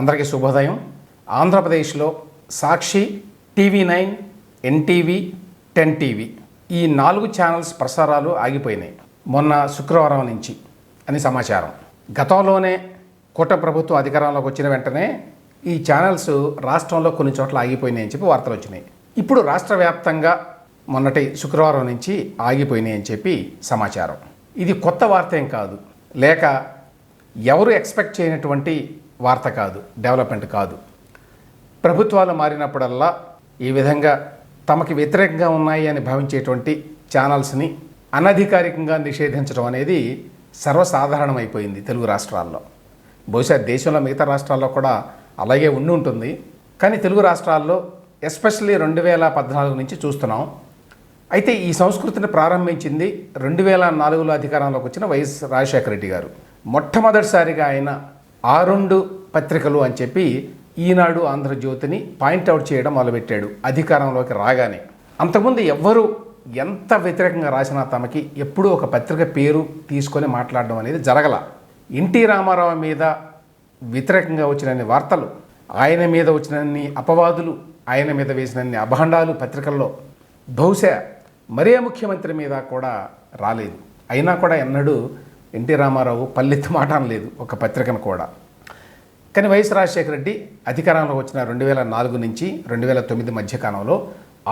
అందరికీ శుభోదయం. ఆంధ్రప్రదేశ్లో Sakshi TV nine NTV ten TV ఈ నాలుగు ఛానల్స్ ప్రసారాలు ఆగిపోయినాయి. మొన్న శుక్రవారం నుంచి అని సమాచారం. గతంలోనే కూట ప్రభుత్వం అధికారంలోకి వచ్చిన వెంటనే ఈ ఛానల్స్ రాష్ట్రంలో కొన్ని చోట్ల ఆగిపోయినాయి అని చెప్పి వార్తలు వచ్చినాయి. ఇప్పుడు రాష్ట్ర వ్యాప్తంగా మొన్నటి శుక్రవారం నుంచి ఆగిపోయినాయి అని చెప్పి సమాచారం. ఇది కొత్త వార్త ఏం కాదు. లేక ఎవరు ఎక్స్పెక్ట్ చేయనటువంటి వార్త కాదు డెవలప్మెంట్ కాదు. ప్రభుత్వాలు మారినప్పుడల్లా ఈ విధంగా తమకి వ్యతిరేకంగా ఉన్నాయి అని భావించేటువంటి ఛానల్స్ని అనధికారికంగా నిషేధించడం అనేది సర్వసాధారణమైపోయింది తెలుగు రాష్ట్రాల్లో. బహుశా దేశంలో మిగతా రాష్ట్రాల్లో కూడా అలాగే ఉండి ఉంటుంది. కానీ తెలుగు రాష్ట్రాల్లో ఎస్పెషల్లీ రెండు వేల పద్నాలుగు నుంచి చూస్తున్నాం. అయితే ఈ సంస్కృతిని ప్రారంభించింది రెండు వేల నాలుగులో అధికారంలోకి వచ్చిన వైఎస్ రాజశేఖర రెడ్డి గారు. మొట్టమొదటిసారిగా ఆయన ఆ రెండు పత్రికలు అని చెప్పి ఈనాడు ఆంధ్రజ్యోతిని పాయింట్అవుట్ చేయడం మొదలుపెట్టాడు అధికారంలోకి రాగానే. అంతకుముందు ఎవ్వరూ ఎంత వ్యతిరేకంగా రాసినా తమకి ఎప్పుడూ ఒక పత్రిక పేరు తీసుకొని మాట్లాడడం అనేది జరగల. ఎన్టీ రామారావు మీద వ్యతిరేకంగా వచ్చినన్ని వార్తలు ఆయన మీద వచ్చినన్ని అపవాదులు ఆయన మీద వేసినన్ని అభాండాలు పత్రికల్లో. బహుశా మరే ముఖ్యమంత్రి మీద కూడా రాలేదు. అయినా కూడా ఎన్నడూ ఎన్టీ రామారావు పల్లెత్తు మాట అనలేదు ఒక పత్రికను కూడా. కానీ వైఎస్ రాజశేఖర రెడ్డి అధికారంలోకి వచ్చిన రెండు వేల నాలుగు నుంచి రెండు వేల తొమ్మిది మధ్య కాలంలో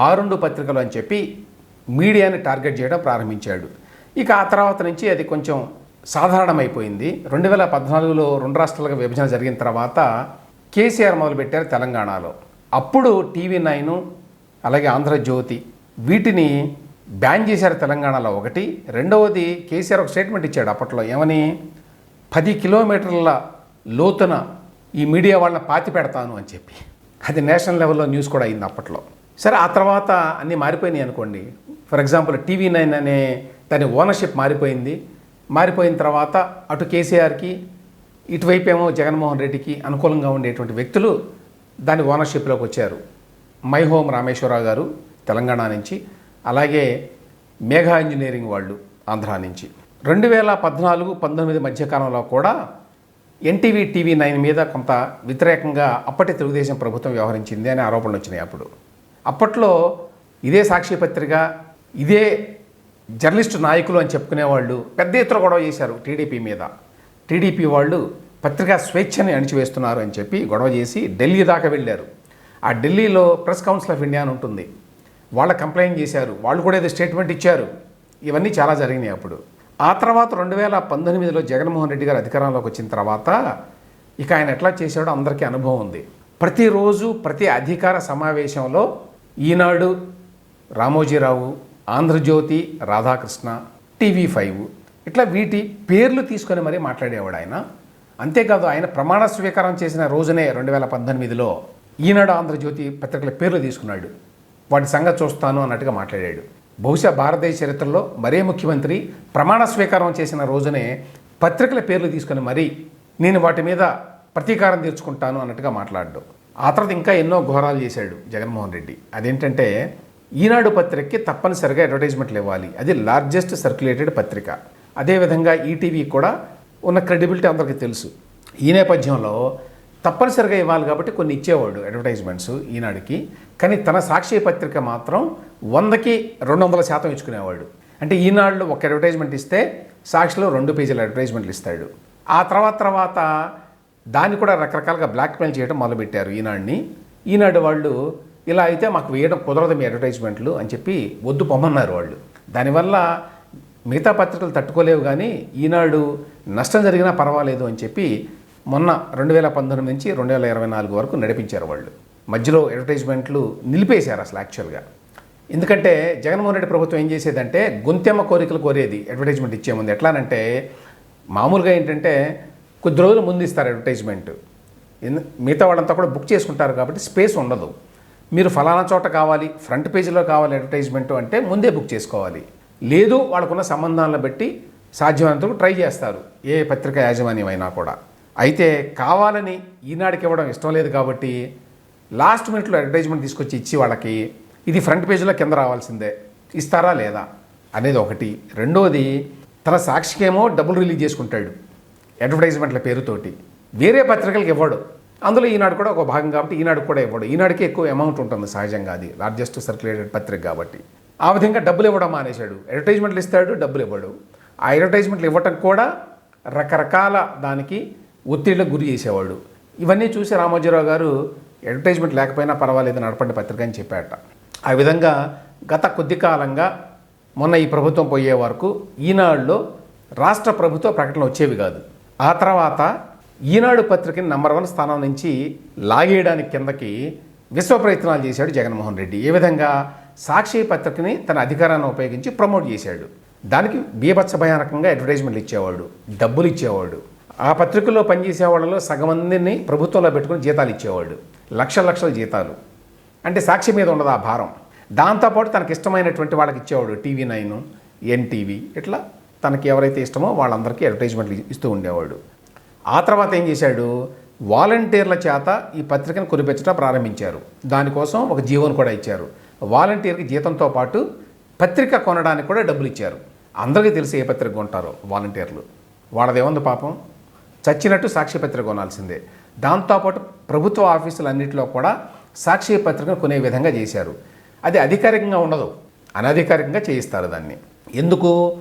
ఆ రెండు పత్రికలు అని చెప్పి మీడియాని టార్గెట్ చేయడం ప్రారంభించాడు. ఇక ఆ తర్వాత నుంచి అది కొంచెం సాధారణమైపోయింది. రెండు వేల పద్నాలుగులో రెండు రాష్ట్రాలుగా విభజన జరిగిన తర్వాత కేసీఆర్ మొదలుపెట్టారు తెలంగాణలో. అప్పుడు టీవీ నైను అలాగే ఆంధ్రజ్యోతి వీటిని బ్యాన్ చేశారు తెలంగాణలో ఒకటి. రెండవది కేసీఆర్ ఒక స్టేట్మెంట్ ఇచ్చాడు అప్పట్లో. ఏమని? పది కిలోమీటర్ల లోతున ఈ మీడియా వాళ్ళని పాతి పెడతాను అని చెప్పి. అది నేషనల్ లెవెల్లో న్యూస్ కూడా అయింది అప్పట్లో. సరే ఆ తర్వాత అన్నీ మారిపోయినాయి అనుకోండి. ఫర్ ఎగ్జాంపుల్ టీవీ నైన్ అనే దాని ఓనర్షిప్ మారిపోయింది. మారిపోయిన తర్వాత అటు కేసీఆర్కి ఇటువైపు ఏమో జగన్మోహన్ రెడ్డికి అనుకూలంగా ఉండేటువంటి వ్యక్తులు దాని ఓనర్షిప్లోకి వచ్చారు. మై హోమ్ రామేశ్వరరావు గారు తెలంగాణ నుంచి. అలాగే మేఘా ఇంజనీరింగ్ వాళ్ళు ఆంధ్ర నుంచి. రెండు వేల పద్నాలుగు పంతొమ్మిది మధ్యకాలంలో కూడా ఎన్టీవీ టీవీ నైన్ మీద కొంత వ్యతిరేకంగా అప్పటి తెలుగుదేశం ప్రభుత్వం వ్యవహరించింది అనే ఆరోపణలు వచ్చినాయి అప్పుడు. అప్పట్లో ఇదే సాక్షి పత్రిక ఇదే జర్నలిస్టు నాయకులు అని చెప్పుకునేవాళ్ళు పెద్ద ఎత్తున గొడవ చేశారు టీడీపీ మీద. టీడీపీ వాళ్ళు పత్రికా స్వేచ్ఛని అణిచివేస్తున్నారు అని చెప్పి గొడవ చేసి ఢిల్లీ దాకా వెళ్ళారు. ఆ ఢిల్లీలో ప్రెస్ కౌన్సిల్ ఆఫ్ ఇండియా అని ఉంటుంది. వాళ్ళ కంప్లైంట్ చేశారు వాళ్ళు కూడా ఏదో స్టేట్మెంట్ ఇచ్చారు. ఇవన్నీ చాలా జరిగినాయి అప్పుడు. ఆ తర్వాత రెండు వేల పంతొమ్మిదిలో జగన్మోహన్ రెడ్డి గారు అధికారంలోకి వచ్చిన తర్వాత ఇక ఆయన ఎట్లా చేశాడో అందరికీ అనుభవం ఉంది. ప్రతిరోజు ప్రతి అధికార సమావేశంలో ఈనాడు రామోజీరావు ఆంధ్రజ్యోతి రాధాకృష్ణ టీవీ ఫైవ్ ఇట్లా వీటి పేర్లు తీసుకొని మరీ మాట్లాడేవాడు ఆయన. అంతేకాదు ఆయన ప్రమాణ స్వీకారం చేసిన రోజునే రెండు వేల పంతొమ్మిదిలో ఈనాడు ఆంధ్రజ్యోతి పత్రికల పేర్లు తీసుకున్నాడు. వాటి సంగతి చూస్తాను అన్నట్టుగా మాట్లాడాడు. బహుశా భారతదేశ చరిత్రలో మరే ముఖ్యమంత్రి ప్రమాణ స్వీకారం చేసిన రోజునే పత్రికల పేర్లు తీసుకొని మరీ నేను వాటి మీద ప్రతీకారం తీర్చుకుంటాను అన్నట్టుగా మాట్లాడడం ఆ తర్వాత ఇంకా ఎన్నో ఘోరాలు చేశాడు జగన్మోహన్ రెడ్డి. అదేంటంటే ఈనాడు పత్రికకి తప్పనిసరిగా అడ్వర్టైజ్మెంట్లు ఇవ్వాలి. అది లార్జెస్ట్ సర్క్యులేటెడ్ పత్రిక. అదేవిధంగా ఈటీవీ కూడా ఉన్న క్రెడిబిలిటీ అందరికీ తెలుసు. ఈ నేపథ్యంలో తప్పనిసరిగా ఇవ్వాలి కాబట్టి కొన్ని ఇచ్చేవాడు అడ్వర్టైజ్మెంట్స్ ఈనాడుకి. కానీ తన సాక్షి పత్రిక మాత్రం వందకి రెండు వందల శాతం ఇచ్చుకునేవాడు. అంటే ఈనాడులో ఒక అడ్వర్టైజ్మెంట్ ఇస్తే సాక్షిలో రెండు పేజీల అడ్వర్టైజ్మెంట్లు ఇస్తాడు. ఆ తర్వాత తర్వాత దాన్ని కూడా రకరకాలుగా బ్లాక్మెయిల్ చేయడం మొదలుపెట్టారు ఈనాడిని. ఈనాడు వాళ్ళు ఇలా అయితే మాకు వేయడం కుదరదు మీ అడ్వర్టైజ్మెంట్లు అని చెప్పి వద్దు పొమ్మన్నారు వాళ్ళు. దానివల్ల మిగతా పత్రికలు తట్టుకోలేవు కానీ ఈనాడు నష్టం జరిగినా పర్వాలేదు అని చెప్పి మొన్న రెండు వేల పంతొమ్మిది నుంచి రెండు వేల ఇరవై నాలుగు వరకు నడిపించారు వాళ్ళు. మధ్యలో అడ్వర్టైజ్మెంట్లు నిలిపేశారు అసలు యాక్చువల్గా ఎందుకంటే జగన్మోహన్ రెడ్డి ప్రభుత్వం ఏం చేసేదంటే గొంతెమ్మ కోరికలు కోరేది అడ్వర్టైజ్మెంట్ ఇచ్చే ముందు. ఎట్లానంటే మామూలుగా ఏంటంటే కొద్ది రోజులు ముందు ఇస్తారు అడ్వర్టైజ్మెంట్ ఎందు- మిగతా వాళ్ళంతా కూడా బుక్ చేసుకుంటారు కాబట్టి స్పేస్ ఉండదు. మీరు ఫలానా చోట కావాలి ఫ్రంట్ పేజీలో కావాలి అడ్వర్టైజ్మెంట్ అంటే ముందే బుక్ చేసుకోవాలి. లేదు వాళ్ళకున్న సంబంధాలను బట్టి సాధ్యమైనంత ట్రై చేస్తారు. ఏ పత్రిక యాజమాన్యం అయినా కూడా. అయితే కావాలని ఈనాడికి ఇవ్వడం ఇష్టం లేదు కాబట్టి లాస్ట్ మినిట్లో అడ్వర్టైజ్మెంట్ తీసుకొచ్చి ఇచ్చి వాళ్ళకి ఇది ఫ్రంట్ పేజీలో కింద రావాల్సిందే. ఇస్తారా లేదా? అనేది ఒకటి. రెండోది తన సాక్షికేమో డబ్బులు రిలీజ్ చేసుకుంటాడు అడ్వర్టైజ్మెంట్ల పేరుతోటి. వేరే పత్రికలకు ఇవ్వడు. అందులో ఈనాడు కూడా ఒక భాగం కాబట్టి ఈనాడు కూడా ఇవ్వడు. ఈనాడుకి ఎక్కువ అమౌంట్ ఉంటుంది సహజంగా అది. లార్జెస్ట్ సర్క్యులేటెడ్ పత్రిక కాబట్టి. ఆ విధంగా డబ్బులు ఇవ్వడం మానేశాడు. అడ్వర్టైజ్మెంట్లు ఇస్తాడు డబ్బులు ఇవ్వడు. ఆ అడ్వర్టైజ్మెంట్లు ఇవ్వటం కూడా రకరకాల దానికి ఒత్తిడిలకు గురి చేసేవాడు ఇవన్నీ చూసి రామోజీరావు గారు అడ్వర్టైజ్మెంట్ లేకపోయినా పర్వాలేదు నడపండి పత్రిక అని చెప్పాట ఆ విధంగా గత కొద్ది కాలంగా మొన్న ఈ ప్రభుత్వం పోయే వరకు ఈనాడులో రాష్ట్ర ప్రభుత్వ ప్రకటనలు వచ్చేవి కాదు. ఆ తర్వాత ఈనాడు పత్రికని నంబర్ వన్ స్థానం నుంచి లాగేయడానికి కిందకి విశ్వ ప్రయత్నాలు చేశాడు జగన్మోహన్ రెడ్డి. ఏ విధంగా సాక్షి పత్రికని తన అధికారాన్ని ఉపయోగించి ప్రమోట్ చేశాడు. దానికి బీభత్స భయానకంగా అడ్వర్టైజ్మెంట్లు ఇచ్చేవాడు డబ్బులు ఇచ్చేవాడు. ఆ పత్రికలో పనిచేసే వాళ్ళలో సగమందిని ప్రభుత్వంలో పెట్టుకుని జీతాలు ఇచ్చేవాడు. లక్షల లక్షల జీతాలు. అంటే సాక్షి మీద ఉండదు ఆ భారం. దాంతోపాటు తనకి ఇష్టమైనటువంటి వాళ్ళకి ఇచ్చేవాడు టీవీ నైన్ ఎన్టీవీ ఇట్లా తనకి ఎవరైతే ఇష్టమో వాళ్ళందరికీ అడ్వర్టైజ్మెంట్లు ఇస్తూ ఉండేవాడు. ఆ తర్వాత ఏం చేశాడు? వాలంటీర్ల చేత ఈ పత్రికను కొనిపెచ్చడం ప్రారంభించారు. దానికోసం ఒక జీవోను కూడా ఇచ్చారు. వాలంటీర్కి జీతంతో పాటు పత్రిక కొనడానికి కూడా డబ్బులు ఇచ్చారు. అందరికీ తెలిసి ఏ పత్రిక కొంటారో వాలంటీర్లు. వాళ్ళదేముంది పాపం? చచ్చినట్టు సాక్షి పత్రిక కొనాల్సిందే. దాంతోపాటు ప్రభుత్వ ఆఫీసులన్నింటిలో కూడా సాక్షిపత్రికను కొనే విధంగా చేశారు. అది అధికారికంగా ఉండదు. అనధికారికంగా చేయిస్తారు దాన్ని. ఎందుకు?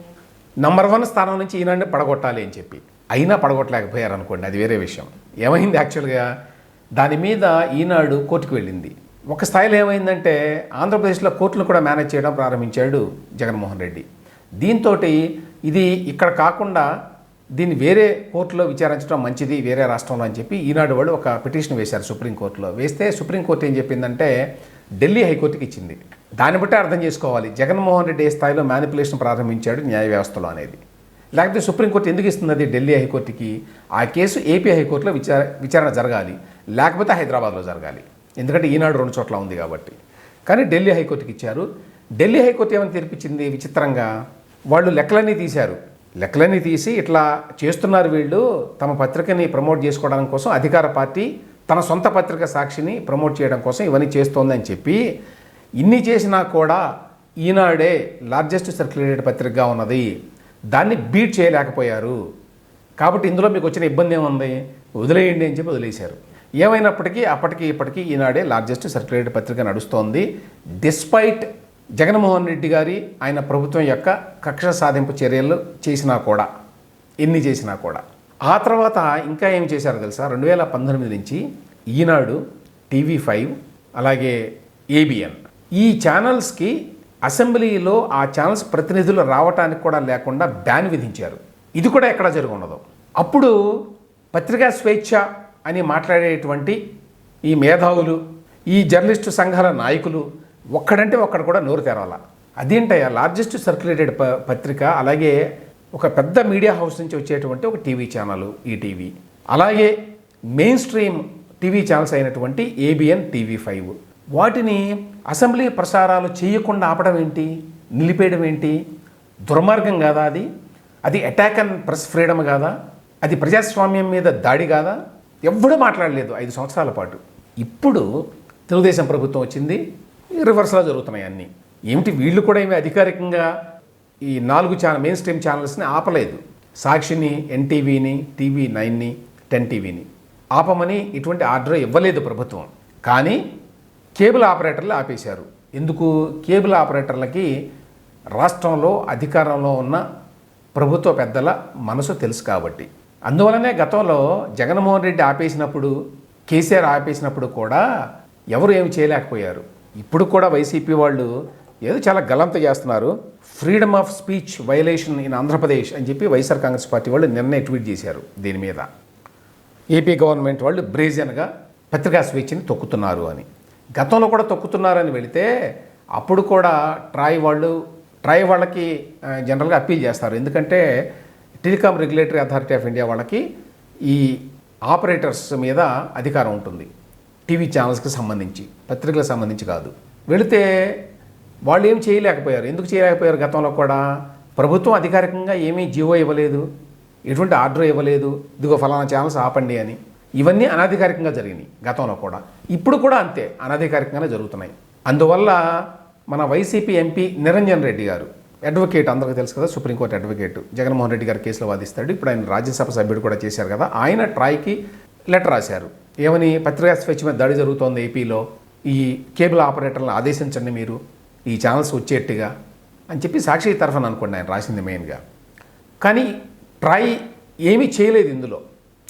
నంబర్ వన్ స్థానం నుంచి ఈనాడిని పడగొట్టాలి అని చెప్పి. అయినా పడగొట్టలేకపోయారు అనుకోండి అది వేరే విషయం. ఏమైంది యాక్చువల్గా దాని మీద ఈనాడు కోర్టుకు వెళ్ళింది. ఒక స్థాయిలో ఏమైందంటే ఆంధ్రప్రదేశ్లో కోర్టులు కూడా మేనేజ్ చేయడం ప్రారంభించాడు జగన్మోహన్ రెడ్డి. దీంతో ఇది ఇక్కడ కాకుండా దీన్ని వేరే కోర్టులో విచారించడం మంచిది వేరే రాష్ట్రంలో అని చెప్పి ఈనాడు వాళ్ళు ఒక పిటిషన్ వేశారు సుప్రీంకోర్టులో. వేస్తే సుప్రీంకోర్టు ఏం చెప్పిందంటే ఢిల్లీ హైకోర్టుకి ఇచ్చింది. దాన్ని బట్టి అర్థం చేసుకోవాలి. జగన్మోహన్ రెడ్డి ఏ స్థాయిలో మ్యానిపులేషన్ ప్రారంభించాడు న్యాయ వ్యవస్థలో అనేది. లేకపోతే సుప్రీంకోర్టు ఎందుకు ఇస్తుంది ఢిల్లీ హైకోర్టుకి? ఆ కేసు ఏపీ హైకోర్టులో విచార విచారణ జరగాలి. లేకపోతే హైదరాబాద్లో జరగాలి. ఎందుకంటే ఈనాడు రెండు చోట్ల ఉంది కాబట్టి. కానీ ఢిల్లీ హైకోర్టుకి ఇచ్చారు. ఢిల్లీ హైకోర్టు ఏమని తీర్పిచ్చింది? విచిత్రంగా. వాళ్ళు లెక్కలన్నీ తీశారు. లెక్కలన్నీ తీసి ఇట్లా చేస్తున్నారు వీళ్ళు తమ పత్రికని ప్రమోట్ చేసుకోవడం కోసం అధికార పార్టీ తన సొంత పత్రిక సాక్షిని ప్రమోట్ చేయడం కోసం ఇవన్నీ చేస్తోందని చెప్పి ఇన్ని చేసినా కూడా ఈనాడే లార్జెస్ట్ సర్క్యులేటెడ్ పత్రికగా ఉన్నది. దాన్ని బీట్ చేయలేకపోయారు. కాబట్టి ఇందులో మీకు వచ్చిన ఇబ్బంది ఏముంది? వదిలేయండి అని చెప్పి వదిలేశారు. ఏమైనప్పటికీ అప్పటికి ఇప్పటికీ ఈనాడే లార్జెస్ట్ సర్క్యులేటెడ్ పత్రిక నడుస్తోంది. డిస్పైట్ జగన్మోహన్ రెడ్డి గారి ఆయన ప్రభుత్వం యొక్క కక్ష సాధింపు చర్యలు చేసినా కూడా ఎన్ని చేసినా కూడా. ఆ తర్వాత ఇంకా ఏం చేశారో తెలుసా? రెండు వేల పంతొమ్మిది నుంచి ఈనాడు టీవీ ఫైవ్ అలాగే ఏబిఎన్. ఈ ఛానల్స్కి అసెంబ్లీలో ఆ ఛానల్స్ ప్రతినిధులు రావటానికి కూడా లేకుండా బ్యాన్ విధించారు. ఇది కూడా ఎక్కడ జరిగి ఉండదు అప్పుడు పత్రికా స్వేచ్ఛ అని మాట్లాడేటువంటి ఈ మేధావులు ఈ జర్నలిస్టు సంఘాల నాయకులు ఒక్కడంటే ఒక్కడ కూడా నోరు తెరవాల. అదేంటయ్యా లార్జెస్ట్ సర్క్యులేటెడ్ ప పత్రిక అలాగే ఒక పెద్ద మీడియా హౌస్ నుంచి వచ్చేటువంటి ఒక టీవీ ఛానల్ ఈటీవీ అలాగే మెయిన్ స్ట్రీమ్ టీవీ ఛానల్స్ అయినటువంటి ఏబిఎన్ టీవీ ఫైవ్. వాటిని అసెంబ్లీ ప్రసారాలు చేయకుండా ఆపడం ఏంటి? నిలిపేయడం ఏంటి? దుర్మార్గం కాదా అది? అది అటాక్ అండ్ ప్రెస్ ఫ్రీడమ్ కాదా? అది ప్రజాస్వామ్యం మీద దాడి కాదా? ఎవ్వడూ మాట్లాడలేదు ఐదు సంవత్సరాల పాటు. ఇప్పుడు తెలుగుదేశం ప్రభుత్వం వచ్చింది. రివర్స్లో జరుగుతున్నాయి అన్నీ. ఏమిటి? వీళ్ళు కూడా ఏమి అధికారికంగా ఈ నాలుగు ఛానల్ మెయిన్ స్ట్రీమ్ ఛానల్స్ని ఆపలేదు. సాక్షిని ఎన్టీవీని టీవీ నైన్ని టెన్ టీవీని ఆపమని ఇటువంటి ఆర్డర్ ఇవ్వలేదు ప్రభుత్వం. కానీ కేబుల్ ఆపరేటర్లు ఆపేశారు. ఎందుకు? కేబుల్ ఆపరేటర్లకి రాష్ట్రంలో అధికారంలో ఉన్న ప్రభుత్వ పెద్దల మనసు తెలుసు కాబట్టి. అందువలనే గతంలో జగన్మోహన్ రెడ్డి ఆపేసినప్పుడు కేసీఆర్ ఆపేసినప్పుడు కూడా ఎవరు ఏమి చేయలేకపోయారు? ఇప్పుడు కూడా వైసీపీ వాళ్ళు ఏదో చాలా గలంత చేస్తున్నారు. Freedom of speech violation in Andhra Pradesh అని చెప్పి వైఎస్ఆర్ కాంగ్రెస్ పార్టీ వాళ్ళు నిన్నే ట్వీట్ చేశారు దీని మీద. ఏపీ గవర్నమెంట్ వాళ్ళు బ్రేజన్గా పత్రికా స్వేచ్ఛని తొక్కుతున్నారు అని. గతంలో కూడా తొక్కుతున్నారని వెళితే అప్పుడు కూడా ట్రాయ్ వాళ్ళు ట్రాయ్ వాళ్ళకి జనరల్గా అప్పీల్ చేస్తారు. ఎందుకంటే telecom regulatory authority of India వాళ్ళకి ఈ ఆపరేటర్స్ మీద అధికారం ఉంటుంది. టీవీ ఛానల్స్కి సంబంధించి పత్రికలకు సంబంధించి కాదు. వెళితే వాళ్ళు ఏం చేయలేకపోయారు? ఎందుకు చేయలేకపోయారు గతంలో కూడా? ప్రభుత్వం అధికారికంగా ఏమీ జీవో ఇవ్వలేదు. ఎటువంటి ఆర్డర్ ఇవ్వలేదు. ఇదిగో ఫలానా ఛానల్స్ ఆపండి అని. ఇవన్నీ అనధికారికంగా జరిగినాయి గతంలో కూడా. ఇప్పుడు కూడా అంతే అనధికారికంగానే జరుగుతున్నాయి. అందువల్ల మన వైసీపీ ఎంపీ నిరంజన్ రెడ్డి గారు అడ్వకేట్ అందరికీ తెలుసు కదా సుప్రీంకోర్టు అడ్వకేట్ జగన్మోహన్ రెడ్డి గారి కేసులో వాదిస్తాడు. ఇప్పుడు ఆయన రాజ్యసభ సభ్యుడు కూడా చేశారు కదా. ఆయన ట్రాయ్కి లెటర్ రాశారు. ఏమని పత్రికా స్వేచ్ఛ మీద దాడి జరుగుతోంది ఏపీలో? ఈ కేబుల్ ఆపరేటర్లను ఆదేశించండి మీరు. ఈ ఛానల్స్ వచ్చేట్టుగా అని చెప్పి సాక్షి తరఫున అనుకోండి ఆయన రాసింది మెయిన్గా. కానీ ట్రై ఏమీ చేయలేదు ఇందులో.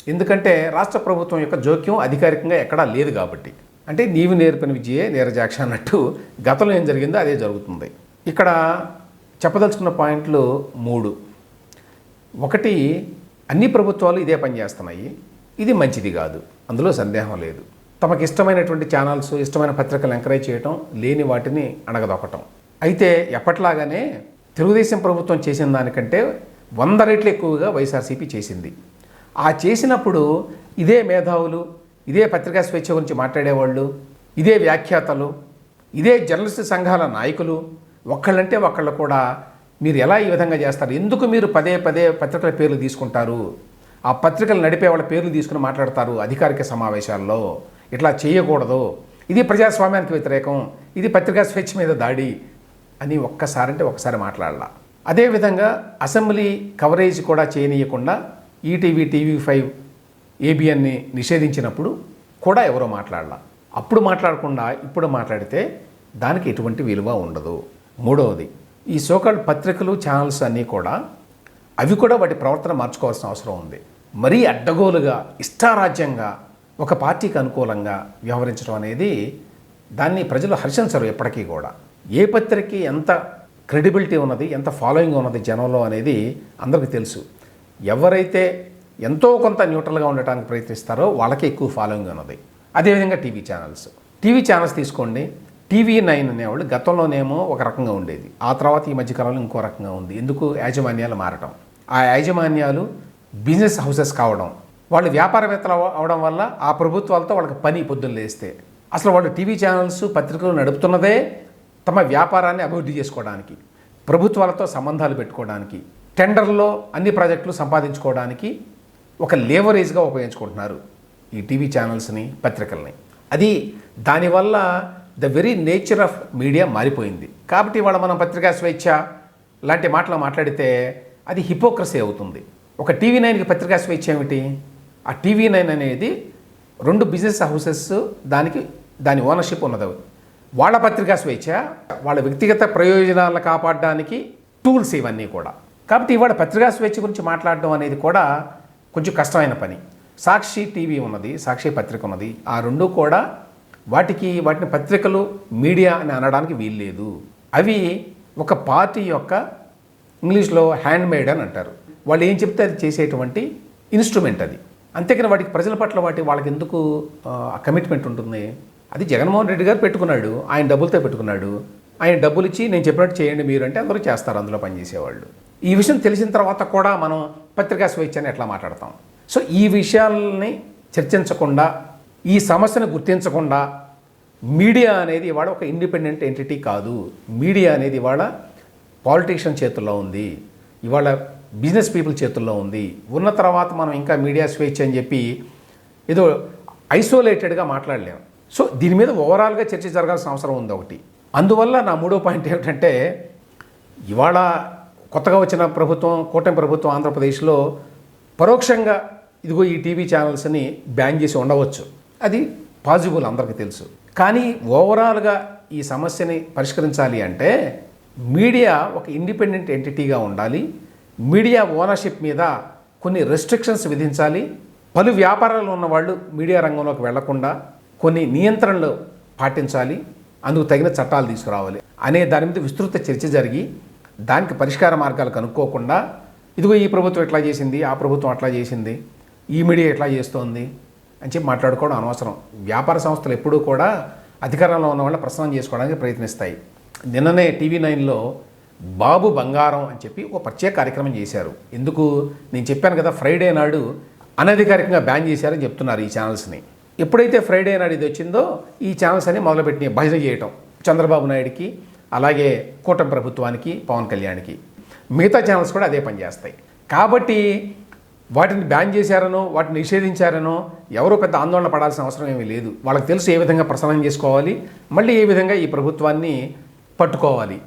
ఎందుకంటే రాష్ట్ర ప్రభుత్వం యొక్క జోక్యం అధికారికంగా ఎక్కడా లేదు కాబట్టి. అంటే నీవు నేర్పిన విజయే నీరజాక్ష అన్నట్టు గతంలో ఏం జరిగిందో అదే జరుగుతుంది. ఇక్కడ చెప్పదలుచుకున్న పాయింట్లు మూడు. ఒకటి అన్ని ప్రభుత్వాలు ఇదే పని చేస్తున్నాయి. ఇది మంచిది కాదు. అందులో సందేహం లేదు. తమకు ఇష్టమైనటువంటి ఛానల్స్ ఇష్టమైన పత్రికలు ఎంకరేజ్ చేయటం లేని వాటిని అణగదొక్కటం. అయితే ఎప్పట్లాగానే తెలుగుదేశం ప్రభుత్వం చేసిన దానికంటే వంద రెట్లు ఎక్కువగా వైఎస్ఆర్సీపీ చేసింది. ఆ చేసినప్పుడు ఇదే మేధావులు ఇదే పత్రికా స్వేచ్ఛ గురించి మాట్లాడేవాళ్ళు ఇదే వ్యాఖ్యాతలు ఇదే జర్నలిస్ట్ సంఘాల నాయకులు ఒక్కళ్ళంటే ఒక్కళ్ళు కూడా మీరు ఎలా ఈ విధంగా చేస్తారు? ఎందుకు మీరు పదే పదే పత్రికల పేర్లు తీసుకుంటారు? ఆ పత్రికలు నడిపే వాళ్ళ పేర్లు తీసుకుని మాట్లాడతారు అధికారిక సమావేశాల్లో. ఇట్లా చేయకూడదు. ఇది ప్రజాస్వామ్యానికి వ్యతిరేకం. ఇది పత్రికా స్వేచ్ఛ మీద దాడి అని ఒక్కసారంటే ఒక్కసారి మాట్లాడాల. అదేవిధంగా అసెంబ్లీ కవరేజ్ కూడా చేయనీయకుండా ఈటీవీ టీవీ ఫైవ్ ఏబిఎన్ని నిషేధించినప్పుడు కూడా ఎవరో మాట్లాడాల. అప్పుడు మాట్లాడకుండా ఇప్పుడు మాట్లాడితే దానికి ఎటువంటి విలువ ఉండదు. మూడవది ఈ సోకాల్డ్ పత్రికలు ఛానల్స్ అన్నీ కూడా అవి కూడా వాటి ప్రవర్తన మార్చుకోవాల్సిన అవసరం ఉంది. మరీ అడ్డగోలుగా ఇష్టారాజ్యంగా ఒక పార్టీకి అనుకూలంగా వ్యవహరించడం అనేది దాన్ని ప్రజలు హర్షించరు ఎప్పటికీ కూడా. ఏ పత్రికకి ఎంత క్రెడిబిలిటీ ఉన్నది ఎంత ఫాలోయింగ్ ఉన్నది జనంలో అనేది అందరికీ తెలుసు. ఎవరైతే ఎంతో కొంత న్యూట్రల్గా ఉండటానికి ప్రయత్నిస్తారో వాళ్ళకి ఎక్కువ ఫాలోయింగ్ ఉన్నది. అదేవిధంగా టీవీ ఛానల్స్. టీవీ ఛానల్స్ తీసుకోండి. టీవీ నైన్ అనేవాళ్ళు గతంలోనేమో ఒక రకంగా ఉండేది. ఆ తర్వాత ఈ మధ్యకాలంలో ఇంకో రకంగా ఉంది. ఎందుకు యాజమాన్యాలు మారటం? ఆ యాజమాన్యాలు బిజినెస్ హౌసెస్ కావడం వాళ్ళు వ్యాపారవేత్తలు అవడం వల్ల ఆ ప్రభుత్వాలతో వాళ్ళకి పని పొద్దున్న లేస్తే. అసలు వాళ్ళు టీవీ ఛానల్స్ పత్రికలు నడుపుతున్నదే తమ వ్యాపారాన్ని అభివృద్ధి చేసుకోవడానికి ప్రభుత్వాలతో సంబంధాలు పెట్టుకోవడానికి టెండర్లో అన్ని ప్రాజెక్టులు సంపాదించుకోవడానికి ఒక లేవరేజ్గా ఉపయోగించుకుంటున్నారు ఈ టీవీ ఛానల్స్ని పత్రికల్ని. అది దానివల్ల the very nature of media మారిపోయింది. కాబట్టి ఇవాళ మనం పత్రికా స్వేచ్ఛ లాంటి మాటలు మాట్లాడితే అది హిపోక్రసీ అవుతుంది. ఒక టీవీ నైన్కి పత్రికా స్వేచ్ఛ ఏమిటి? ఆ టీవీ నైన్ అనేది రెండు బిజినెస్ హౌసెస్ దానికి దాని ఓనర్షిప్ ఉన్నది. వాళ్ళ పత్రికా స్వేచ్ఛ వాళ్ళ వ్యక్తిగత ప్రయోజనాలను కాపాడడానికి టూల్స్ ఇవన్నీ కూడా. కాబట్టి ఇవాళ పత్రికా స్వేచ్ఛ గురించి మాట్లాడడం అనేది కూడా కొంచెం కష్టమైన పని. సాక్షి టీవీ ఉన్నది సాక్షి పత్రిక ఉన్నది. ఆ రెండు కూడా వాటికి వాటిని పత్రికలు మీడియా అని అనడానికి వీల్లేదు. అవి ఒక పార్టీ యొక్క ఇంగ్లీష్లో హ్యాండ్ మేడ్ అని అంటారు. వాళ్ళు ఏం చెప్తే అది చేసేటువంటి ఇన్స్ట్రుమెంట్ అది. అంతేకాని వాటికి ప్రజల పట్ల వాటి వాళ్ళకి ఎందుకు కమిట్మెంట్ ఉంటుంది? అది జగన్మోహన్ రెడ్డి గారు పెట్టుకున్నాడు ఆయన డబ్బులతో పెట్టుకున్నాడు. ఆయన డబ్బులు ఇచ్చి నేను చెప్పినట్టు చేయండి మీరు అంటే అందరూ చేస్తారు అందులో పనిచేసేవాళ్ళు ఈ విషయం తెలిసిన తర్వాత కూడా మనం పత్రికా స్వేచ్ఛ అని ఎట్లా మాట్లాడతాం? సో ఈ విషయాలని చర్చించకుండా ఈ సమస్యను గుర్తించకుండా మీడియా అనేది ఇవాళ ఒక ఇండిపెండెంట్ ఎంటిటీ కాదు. మీడియా అనేది ఇవాళ పాలిటీషియన్ చేతుల్లో ఉంది ఇవాళ బిజినెస్ పీపుల్ చేతుల్లో ఉంది ఉన్న తర్వాత మనం ఇంకా మీడియా స్వేచ్ఛ అని చెప్పి ఏదో ఐసోలేటెడ్గా మాట్లాడలేం. సో దీని మీద ఓవరాల్గా చర్చ జరగాల్సిన అవసరం ఉంది ఒకటి. అందువల్ల నా మూడో పాయింట్ ఏమిటంటే ఇవాళ కొత్తగా వచ్చిన ప్రభుత్వం కూటమి ప్రభుత్వం ఆంధ్రప్రదేశ్లో పరోక్షంగా ఇదిగో ఈ టీవీ ఛానల్స్ని బ్యాన్ చేసి ఉండవచ్చు. అది పాజిబుల్ అందరికీ తెలుసు. కానీ ఓవరాల్గా ఈ సమస్యని పరిష్కరించాలి అంటే మీడియా ఒక ఇండిపెండెంట్ ఎంటిటీగా ఉండాలి. మీడియా ఓనర్షిప్ మీద కొన్ని రెస్ట్రిక్షన్స్ విధించాలి. పలు వ్యాపారాలు ఉన్న వాళ్ళు మీడియా రంగంలోకి వెళ్ళకుండా కొన్ని నియంత్రణలు పాటించాలి. అందుకు తగిన చట్టాలు తీసుకురావాలి. అనే దాని మీద విస్తృత చర్చ జరిగి దానికి పరిష్కార మార్గాలు కనుక్కోకుండా ఇదిగో ఈ ప్రభుత్వం ఎట్లా చేసింది ఆ ప్రభుత్వం అట్లా చేసింది ఈ మీడియా ఎట్లా చేస్తోంది అని చెప్పి మాట్లాడుకోవడం అనవసరం. వ్యాపార సంస్థలు ఎప్పుడూ కూడా అధికారంలో ఉన్న వాళ్ళ ప్రసన్నం చేసుకోవడానికి ప్రయత్నిస్తాయి. నిన్ననే టీవీ నైన్లో బాబు బంగారం అని చెప్పి ఒక ప్రత్యేక కార్యక్రమం చేశారు. ఎందుకు? నేను చెప్పాను కదా ఫ్రైడే నాడు అనధికారికంగా బ్యాన్ చేశారని చెప్తున్నారు ఈ ఛానల్స్ని. ఎప్పుడైతే ఫ్రైడే నాడు ఇది వచ్చిందో ఈ ఛానల్స్ అని మొదలుపెట్టిన భజన చేయటం. చంద్రబాబు నాయుడికి అలాగే కూటమి ప్రభుత్వానికి పవన్ కళ్యాణ్కి. మిగతా ఛానల్స్ కూడా అదే పనిచేస్తాయి కాబట్టి వాటిని బ్యాన్ చేశారనో వాటిని నిషేధించారనో ఎవరో పెద్ద ఆందోళన పడాల్సిన అవసరం ఏమీ లేదు. వాళ్ళకి తెలుసు ఏ విధంగా ప్రసన్నం చేసుకోవాలి మళ్ళీ ఏ విధంగా ఈ ప్రభుత్వాన్ని పట్టుకోవాలి.